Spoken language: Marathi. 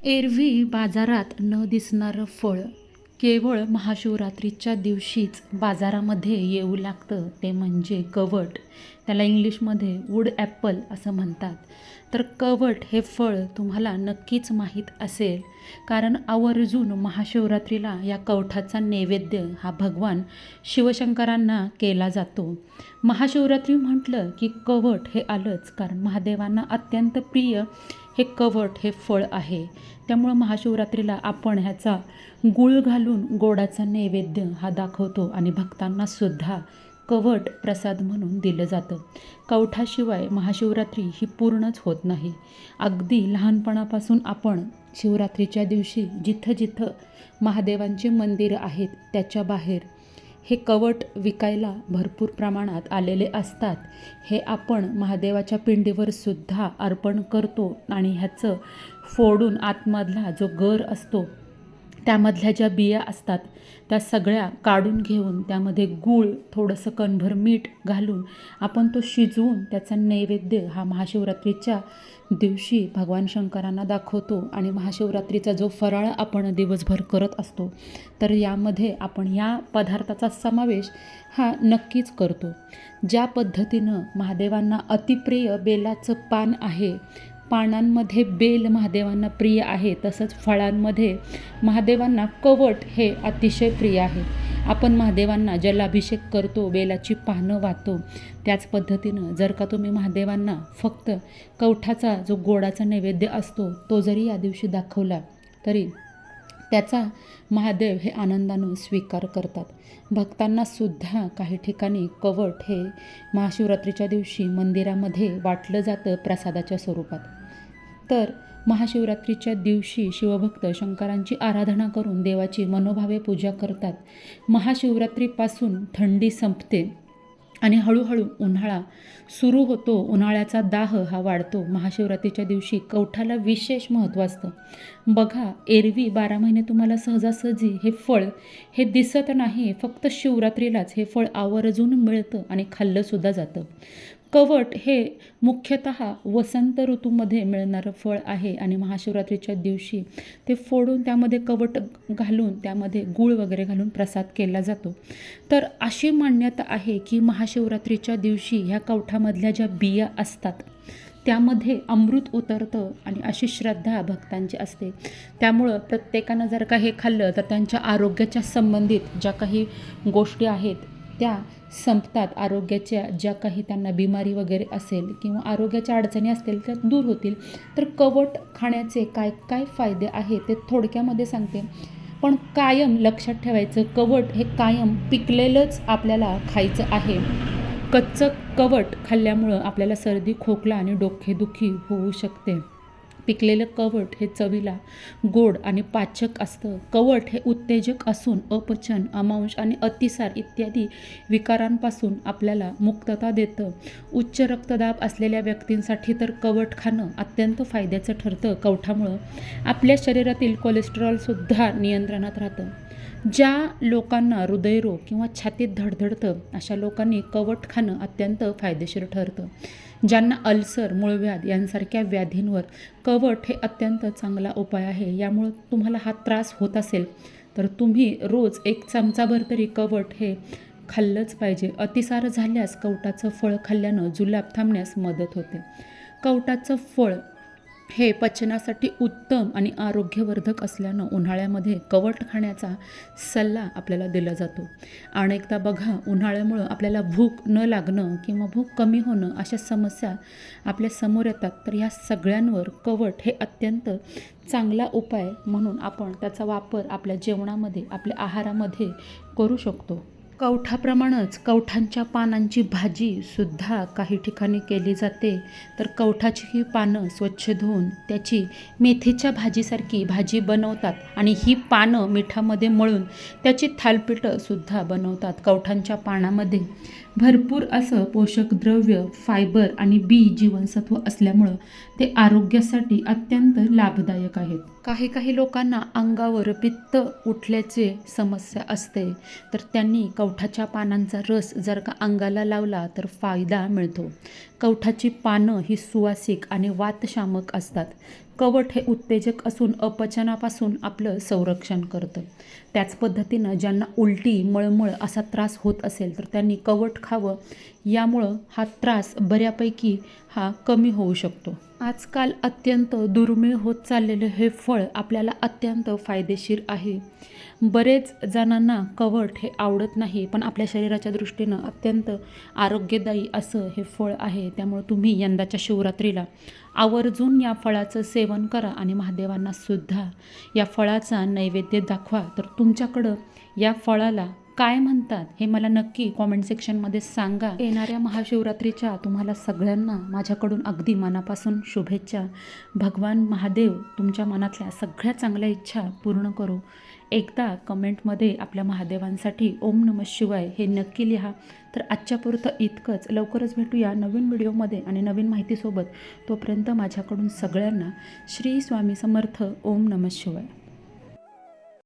एरवी बाजारात न दिसणारं फळ केवळ महाशिवरात्रीच्या दिवशीच बाजारामध्ये येऊ लागतं ते म्हणजे कवट. त्याला इंग्लिशमध्ये वूड ॲपल असं म्हणतात. तर कवट हे फळ तुम्हाला नक्कीच माहीत असेल कारण आवर्जून महाशिवरात्रीला या कवठाचा नैवेद्य हा भगवान शिवशंकरांना केला जातो. महाशिवरात्री म्हटलं की कवट हे आलंच कारण महादेवांना अत्यंत प्रिय हे कवट हे फळ आहे. त्यामुळं महाशिवरात्रीला आपण ह्याचा गुळ घालून गोडाचा नैवेद्य हा दाखवतो आणि भक्तांना सुद्धा कवट प्रसाद म्हणून दिलं जातं. कवठाशिवाय महाशिवरात्री ही पूर्णच होत नाही. अगदी लहानपणापासून आपण शिवरात्रीच्या दिवशी जिथं जिथं महादेवांचे मंदिरं आहेत त्याच्या बाहेर हे कवट विकायला भरपूर प्रमाणात आलेले असतात. हे आपण महादेवाच्या पिंडीवर सुद्धा अर्पण करतो आणि ह्याचं फोडून आतमधला जो गर असतो त्यामधल्या ज्या बिया असतात त्या सगळ्या काढून घेऊन त्यामध्ये गूळ थोडंसं कणभर मीठ घालून आपण तो शिजवून त्याचा नैवेद्य हा महाशिवरात्रीच्या दिवशी भगवान शंकरांना दाखवतो आणि महाशिवरात्रीचा जो फराळ आपण दिवसभर करत असतो तर यामध्ये आपण या पदार्थाचा समावेश हा नक्कीच करतो. ज्या पद्धतीनं महादेवांना अतिप्रिय बेलाचं पान आहे पानांमध्ये बेल महादेवांना प्रिय आहे तसंच फळांमध्ये महादेवांना कवट हे अतिशय प्रिय आहे. आपण महादेवांना जलाभिषेक करतो बेलाची पानं वाहतो. त्याच पद्धतीनं जर का तुम्ही महादेवांना फक्त कवठाचा जो गोडाचा नैवेद्य असतो तो जरी या दिवशी दाखवला तरी त्याचा महादेव हे आनंदानं स्वीकार करतात. भक्तांना सुद्धा काही ठिकाणी कवट हे महाशिवरात्रीच्या दिवशी मंदिरामध्ये वाटलं जातं प्रसादाच्या स्वरूपात. तर महाशिवरात्रीच्या दिवशी शिवभक्त शंकरांची आराधना करून देवाची मनोभावे पूजा करतात. महाशिवरात्रीपासून थंडी संपते आणि हळूहळू उन्हाळा सुरू होतो. उन्हाळ्याचा दाह हा वाढतो. महाशिवरात्रीच्या दिवशी कवठाला विशेष महत्त्व असतं. बघा एरवी बारा महिने तुम्हाला सहजासहजी हे फळ हे दिसत नाही. फक्त शिवरात्रीलाच हे फळ आवर्जून मिळतं आणि खाल्लंसुद्धा जातं. कवट हे मुख्यतः वसंत ऋतूमध्ये मिळणारं फळ आहे आणि महाशिवरात्रीच्या दिवशी ते फोडून त्यामध्ये कवट घालून त्यामध्ये गूळ वगैरे घालून प्रसाद केला जातो. तर अशी मान्यता आहे की महाशिवरात्रीच्या दिवशी ह्या कवठामधल्या ज्या बिया असतात त्यामध्ये अमृत उतरतं आणि अशी श्रद्धा भक्तांची असते. त्यामुळं प्रत्येकानं जर का हे खाल्लं तर त्यांच्या आरोग्याच्या संबंधित ज्या काही गोष्टी आहेत त्या संपतात. आरोग्याच्या ज्या काही त्यांना बिमारी वगैरे असेल किंवा आरोग्याच्या अडचणी असतील त्या दूर होतील. तर कवट खाण्याचे काय काय फायदे आहेत ते थोडक्यामध्ये सांगते. पण कायम लक्षात ठेवायचं कवट हे कायम पिकलेलंच आपल्याला खायचं आहे. कच्चं कवट खाल्ल्यामुळं आपल्याला सर्दी खोकला आणि डोकेदुखी होऊ शकते. पिकलेलं कवट हे चवीला गोड आणि पाचक असतं. कवट हे उत्तेजक असून अपचन अमांश आणि अतिसार इत्यादी विकारांपासून आपल्याला मुक्तता देतं. उच्च रक्तदाब असलेल्या व्यक्तींसाठी तर कवट खाणं अत्यंत फायद्याचं ठरतं कवठामुळं. आपल्या शरीरातील कोलेस्ट्रॉलसुद्धा नियंत्रणात राहतं. ज्या लोकांना हृदयरोग किंवा छातीत धडधडतं अशा लोकांनी कवट खाणं अत्यंत फायदेशीर ठरतं. ज्यांना अल्सर मूळव्याध यांसारख्या व्याधींवर कवट हे अत्यंत चांगला उपाय आहे यामुळं तुम्हाला हा त्रास होत असेल तर तुम्ही रोज एक चमचाभर तरी कवट हे खाल्लंच पाहिजे. अतिसार झाल्यास कवटाचं फळ खाल्ल्यानं जुलाब थांबण्यास मदत होते. कवटाचं फळ हे पचनासाठी उत्तम आणि आरोग्यवर्धक असल्यानं उन्हाळ्यामध्ये कवट खाण्याचा सल्ला आपल्याला दिला जातो. अनेकदा बघा उन्हाळ्यामुळं आपल्याला भूक न लागणं किंवा भूक कमी होणं अशा समस्या आपल्यासमोर येतात. तर ह्या सगळ्यांवर कवट हे अत्यंत चांगला उपाय म्हणून आपण त्याचा वापर आपल्या जेवणामध्ये आपल्या आहारामध्ये करू शकतो. कवठाप्रमाणेच कवठांच्या पानांची भाजीसुद्धा काही ठिकाणी केली जाते. तर कवठाची ही पानं स्वच्छ धुवून त्याची मेथीच्या भाजीसारखी भाजी बनवतात आणि ही पानं मिठामध्ये मळून त्याची थालपिठंसुद्धा बनवतात कवठांच्या पानामध्ये. भरपूर असं पोषक द्रव्य फायबर आणि बी जीवनसत्व असल्यामुळं ते आरोग्यासाठी अत्यंत लाभदायक आहेत. काही काही लोकांना अंगावर पित्त उठल्याचे समस्या असते तर त्यांनी कवठाच्या पानांचा रस जर का अंगाला लावला तर फायदा मिळतो. कवठाची पानं ही सुवासिक आणि वातशामक असतात. कवट हे उत्तेजक असून अपचनापासून आपलं संरक्षण करतं. त्याच पद्धतीनं ज्यांना उलटी मळमळ असा त्रास होत असेल तर त्यांनी कवट खावं. यामुळं हा त्रास बऱ्यापैकी हा कमी होऊ शकतो. आजकाल अत्यंत दुर्मिळ होत चाललेलं हे फळ आपल्याला अत्यंत फायदेशीर आहे. बरेच जणांना कवट हे आवडत नाही पण आपल्या शरीराच्या दृष्टीनं अत्यंत आरोग्यदायी असं हे फळ आहे. त्यामुळे तुम्ही यंदाच्या शिवरात्रीला आवर्जून या फळाचं सेवन करा आणि महादेवांना सुद्धा या फळाचा नैवेद्य दाखवा. तर तुमच्याकडं या फळाला काय म्हणतात हे मला नक्की कॉमेंट सेक्शनमध्ये सांगा. येणाऱ्या महाशिवरात्रीच्या तुम्हाला सगळ्यांना माझ्याकडून अगदी मनापासून शुभेच्छा. भगवान महादेव तुमच्या मनातल्या सगळ्या चांगल्या इच्छा पूर्ण करू. एकदा कमेंटमध्ये आपल्या महादेवांसाठी ओम नम शिवाय हे नक्की लिहा. तर आजच्यापुरतं इतकंच. लवकरच भेटूया नवीन व्हिडिओमध्ये आणि नवीन माहितीसोबत. तोपर्यंत माझ्याकडून सगळ्यांना श्री स्वामी समर्थ. ओम नम शिवाय.